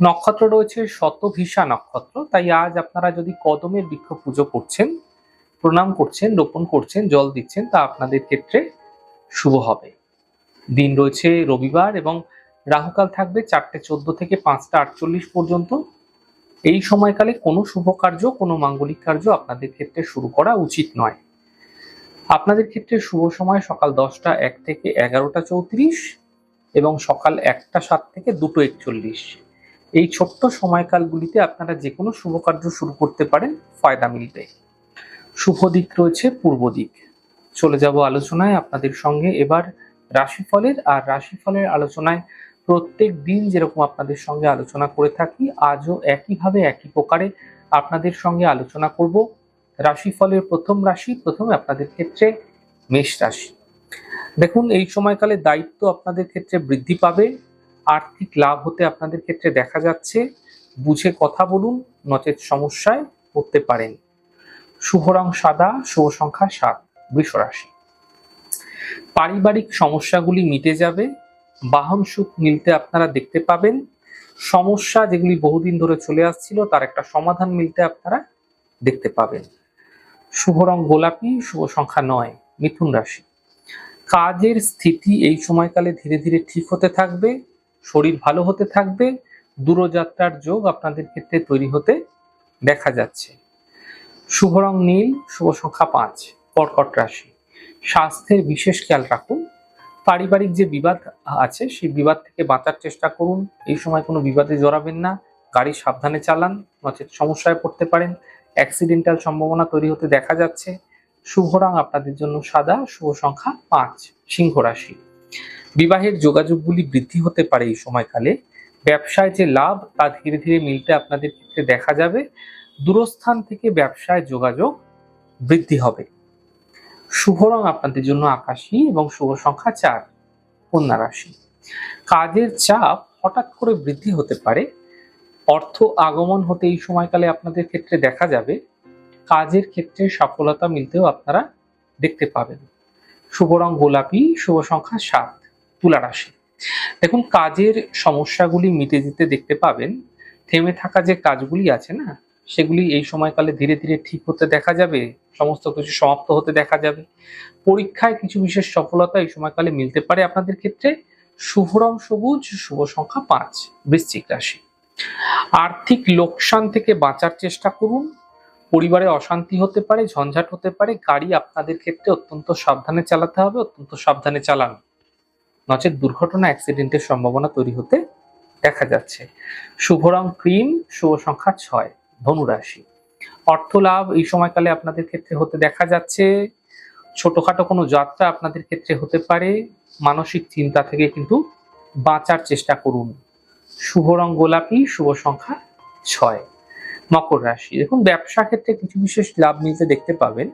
নক্ষত্র রয়েছে শতভিসা নক্ষত্র। তাই আজ আপনারা যদি কদমের বৃক্ষ পুজো করছেন, প্রণাম করছেন, রোপণ করছেন, জল দিচ্ছেন, তা আপনাদের ক্ষেত্রে শুভ হবে। দিন রয়েছে রবিবার এবং রাহুকাল থাকবে চারটে চোদ্দ থেকে পাঁচটা আটচল্লিশ পর্যন্ত। এই সময়কালে কোনো শুভ কার্য, কোনো মাঙ্গলিক কার্য আপনাদের ক্ষেত্রে শুরু করা উচিত নয়। আপনাদের ক্ষেত্রে শুভ সময় সকাল দশটা এক থেকে এগারোটা চৌত্রিশ এবং সকাল একটা সাত থেকে দুটো একচল্লিশ। এই ছোট্ট সময়কালগুলিতে আপনারা যে কোনো শুভ কার্য শুরু করতে পারেন ফায়দা মিলবে শুভ দিক রয়েছে পূর্ব দিক। চলে যাব আলোচনায় আপনাদের সঙ্গে। এবার রাশিফলের আর রাশিফলের আলোচনায় প্রত্যেক দিন যেরকম আপনাদের সঙ্গে আলোচনা করে থাকি, আজও একইভাবে একই প্রকারে আপনাদের সঙ্গে আলোচনা করব। রাশিফলের প্রথম রাশি, প্রথমে আপনাদের ক্ষেত্রে মেষ রাশি। দেখুন, এই সময়কালে দায়িত্ব আপনাদের ক্ষেত্রে বৃদ্ধি পাবে। আর্থিক লাভ হতে আপনাদের ক্ষেত্রে দেখা যাচ্ছে। বুঝে কথা বলুন, নচেত সমস্যায় পড়তে পারেন। শুভ রং সাদা, শুভ সংখ্যা সাত, বৃষ রাশি। পারিবারিক সমস্যাগুলি মিটে যাবে, বাহন সুখ মিলতে আপনারা দেখতে পাবেন। সমস্যা যেগুলি বহুদিন ধরে চলে আসছিল, তার একটা সমাধান মিলতে আপনারা দেখতে পাবেন। শুভ রং গোলাপি, শুভ সংখ্যা নয়, মিথুন রাশি। কাজের স্থিতি এই সময়কালে ধীরে ধীরে ঠিক হতে থাকবে। শরীর ভালো হতে থাকবে, দূরযাত্রার যোগ আপনাদের ক্ষেত্রে তৈরি হতে দেখা যাচ্ছে। শুভ রং নীল, শুভ সংখ্যা পাঁচ, কর্কট রাশি। স্বাস্থ্যের বিশেষ খেয়াল রাখুন। পারিবারিক যে বিবাদ আছে, সেই বিবাদ থেকে বাঁচার চেষ্টা করুন। এই সময় কোনো বিবাদে জড়াবেন না। গাড়ি সাবধানে চালান, নচেত সমস্যায় পড়তে পারেন। অ্যাক্সিডেন্টাল সম্ভাবনা তৈরি হতে দেখা যাচ্ছে। শুভ রং আপনাদের জন্য সাদা, শুভ সংখ্যা পাঁচ, সিংহ রাশি। বিবাহের যোগাযোগগুলি বৃদ্ধি হতে পারে এই সময়কালে। ব্যবসায় যে লাভ, তা ধীরে ধীরে মিলতে আপনাদের ক্ষেত্রে দেখা যাবে। দূরস্থান থেকে ব্যবসায় যোগাযোগ বৃদ্ধি হবে। শুভ রং আপনাদের জন্য আকাশী এবং শুভ সংখ্যা চার, কন্যা রাশি। কাজের চাপ হঠাৎ করে বৃদ্ধি হতে পারে। অর্থ আগমন হতে এই সময়কালে আপনাদের ক্ষেত্রে দেখা যাবে। কাজের ক্ষেত্রে সফলতা মিলতেও আপনারা দেখতে পাবেন। শুভ রং গোলাপি, শুভ সংখ্যা সাত। তুলা রাশি দেখুন, কাজের সমস্যাগুলি মিটে যেতে দেখতে পাবেন। থেমে থাকা যে কাজগুলি আছে না, সেগুলি এই সময়কালে ধীরে ধীরে ঠিক হতে দেখা যাবে, সমস্ত কিছু সমাপ্ত হতে দেখা যাবে। পরীক্ষায় কিছু বিশেষ সফলতা এই সময়কালে মিলতে পারে আপনাদের ক্ষেত্রে। শুভ রং সবুজ, শুভ সংখ্যা পাঁচ, বৃশ্চিক রাশি। আর্থিক লোকসান থেকে বাঁচার চেষ্টা করুন। পরিবারে অশান্তি হতে পারে, ঝঞ্ঝাট হতে পারে, গাড়ি আপনাদের ক্ষেত্রে অত্যন্ত সাবধানে চালাতে হবে, অত্যন্ত সাবধানে চালান। নচেত দুর্ঘটনা অ্যাক্সিডেন্টের সম্ভাবনা তৈরি হতে দেখা যাচ্ছে। শুভ রং ক্রিম, শুভ সংখ্যা ছয় ধনুরাশি অর্থ লাভ এই সময়কালে আপনাদের ক্ষেত্রে হতে দেখা যাচ্ছে। ছোটখাটো কোনো যাত্রা আপনাদের ক্ষেত্রে হতে পারে। মানসিক চিন্তা থেকে কিন্তু বাঁচার চেষ্টা করুন। শুভ রং গোলাপি, শুভ সংখ্যা ছয়, মকর রাশি। দেখুন, ব্যবসা ক্ষেত্রে কিছু বিশেষ লাভ মিলতে দেখতে পাবেন।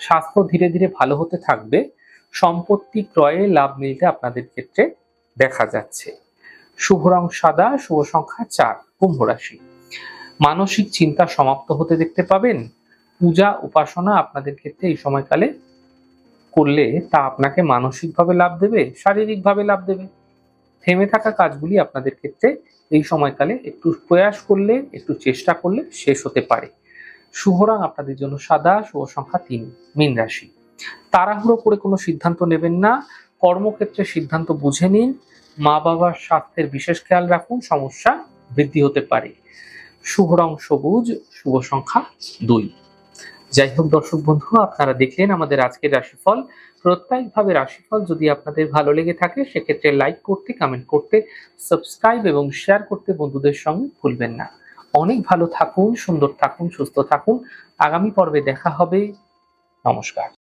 স্বাস্থ্য ধীরে ধীরে ভালো হতে থাকবে। সম্পত্তি ক্রয়ে লাভ মিলতে আপনাদের ক্ষেত্রে দেখা যাচ্ছে। শুভ রং সাদা, শুভ সংখ্যা চার, কুম্ভ রাশি। মানসিক চিন্তা সমাপ্ত হতে দেখতে পাবেন। পূজা, উপাসনা আপনাদের ক্ষেত্রে এই সময়কালে করলে তা আপনাকে মানসিকভাবে লাভ দেবে, শারীরিকভাবে লাভ দেবে। থেমে থাকা কাজগুলি আপনাদের ক্ষেত্রে এই সময়কালে একটু প্রয়াস করলে, একটু চেষ্টা করলে শেষ হতে পারে। শুভ রং আপনাদের জন্য সাদা, শুভ সংখ্যা তিন, মীন রাশি। তাড়াহুড়ো করে কোনো সিদ্ধান্ত নেবেন না। কর্মক্ষেত্রে সিদ্ধান্ত বুঝে নিন। মা বাবার স্বাস্থ্যের বিশেষ খেয়াল রাখুন, সমস্যা বৃদ্ধি হতে পারে। শুভ রং সবুজ, শুভ সংখ্যা দুই। যাই হোক দর্শক বন্ধু আপনারা দেখলেন আমাদের আজকের রাশিফল। প্রত্যেকভাবে রাশিফল যদি আপনাদের ভালো লেগে থাকে, সেক্ষেত্রে লাইক করতে, কমেন্ট করতে, সাবস্ক্রাইব এবং শেয়ার করতে বন্ধুদের সঙ্গে ভুলবেন না। অনেক ভালো থাকুন, সুন্দর থাকুন, সুস্থ থাকুন। আগামী পর্বে দেখা হবে। নমস্কার।